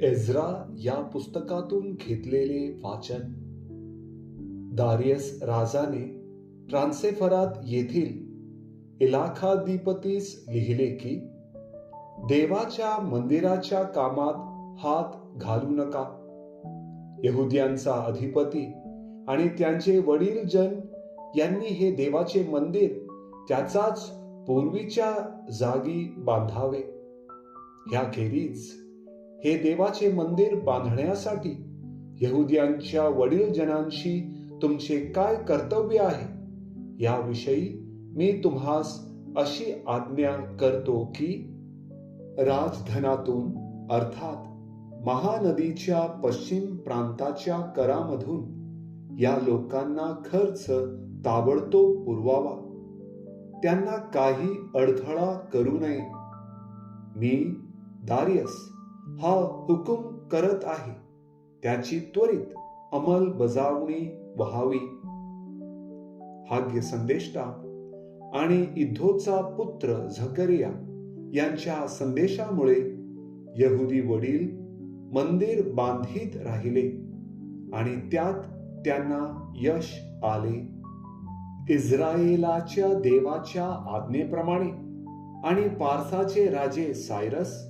एझ्रा या पुस्तकातून घेतलेले वाचन. दारियस राजाने ट्रान्सेफरात येथील इलाखाधिपतीस लिहिले की देवाच्या मंदिराच्या कामात हात घालू नका. यहुद्यांचा अधिपती आणि त्यांचे वडील जन यांनी हे देवाचे मंदिर त्याचाच पूर्वीच्या जागी बांधावे. ह्याखेरीज हे देवाचे मंदिर बांधण्यासाठी यहुदियांच्या वडील जनांशी तुमचे काय कर्तव्य आहे? याविषयी मी तुम्हास अशी आज्ञा करतो की राजधनातून अर्थात महानदीच्या पश्चिम प्रांताच्या करामधून या लोकांना खर्च ताबडतोब पुरवावा. त्यांना काही अडथळा करू नये. मी दारियस हा हुकुम करत आहे. त्याची त्वरित अंमलबजावणी व्हावी. हाग्य संदेष्टा आणि इद्धोचा पुत्र झकरिया यांच्या संदेशामुळे यहुदी वडील मंदिर बांधित राहिले आणि त्यात त्यांना यश आले. इस्रायलाच्या देवाच्या आज्ञेप्रमाणे आणि पारसाचे राजे सायरस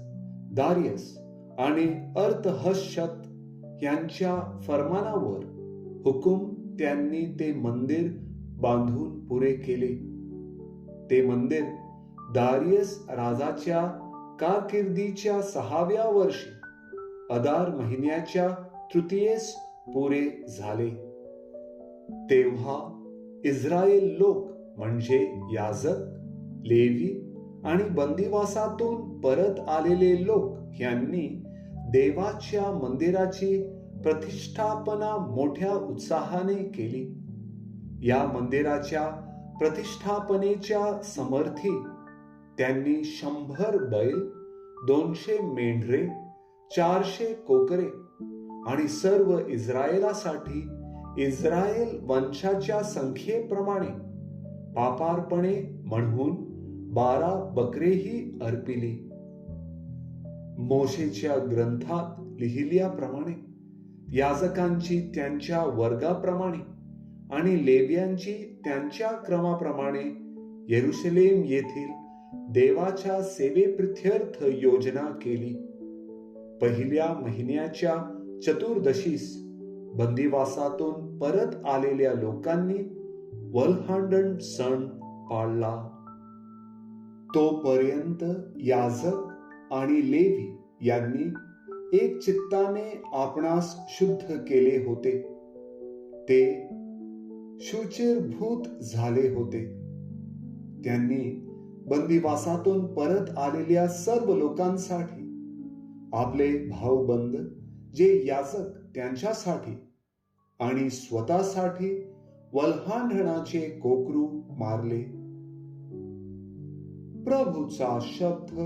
दारियस आणि अर्थहशत यांच्या फरमानावर हुकुम त्यांनी ते मंदिर बांधून पुरे केले. ते मंदिर दारियस राजाच्या कारकिर्दीच्या सहाव्या वर्षी अदार महिन्याच्या तृतीयेस पुरे झाले. तेव्हा इस्रायल लोक म्हणजे याजक लेवी आणि बंदिवासातून परत आलेले लोक यांनी देवाच्या मंदिराची प्रतिष्ठापना मोठ्या उत्साहाने केली. या मंदिराच्या प्रतिष्ठापनेच्या समर्थी त्यांनी शंभर बैल दोनशे मेंढरे चारशे कोकरे आणि सर्व इस्रायलासाठी इस्रायल वंशाच्या संख्येप्रमाणे पापार्पणे म्हणून बारा बकरेही अर्पिली. मोशेच्या ग्रंथात लिहिल्याप्रमाणे याजकांची त्यांच्या वर्गाप्रमाणे आणि लेव्यांची त्यांच्या क्रमाप्रमाणे येरुशलेम येथील देवाच्या सेवेप्रित्यर्थ योजना केली. पहिल्या महिन्याच्या चतुर्दशीस बंदिवासातून परत आलेल्या लोकांनी वलहांडण सण पाळला. तोपर्यंत याजक आणि लेवी यांनी एक चित्ताने आपणास शुद्ध केले होते. ते शुचिरभूत झाले होते. त्यांनी बंदिवासातून परत आलेल्या सर्व लोकांसाठी आपले भाऊबंद जे याचक त्यांच्यासाठी आणि स्वतःसाठी वल्हांढणाचे कोकरू मारले. प्रभूचा शब्द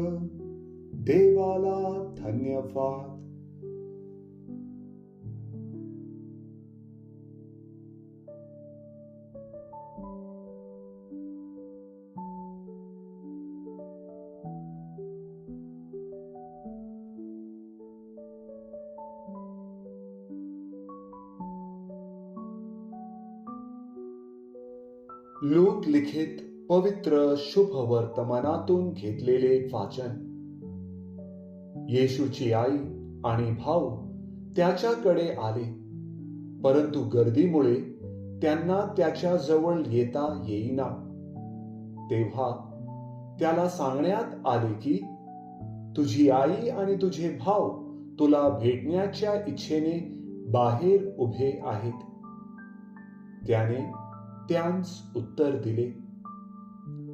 देवाला धन्यवाद. लूट लिखित पवित्र शुभ वर्तमानातून घेतलेले वाचन. येशूची आई आणि भाऊ त्याच्याकडे आले. परंतु गर्दीमुळे त्यांना त्याच्याजवळ येता येईना. तेव्हा त्याला सांगण्यात आले की तुझी आई आणि तुझे भाव तुला भेटण्याच्या इच्छेने बाहेर उभे आहेत. त्याने त्यांस उत्तर दिले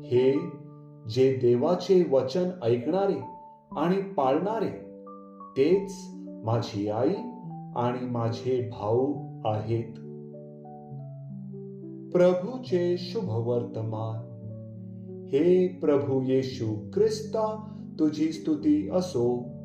हे जे देवाचे वचन ऐकणारे आणि पाळणारे. तेच माझी आई आणि माझे भाऊ आहेत. प्रभूचे शुभ वर्तमान हे प्रभू येशू ख्रिस्ता तुझी स्तुती असो.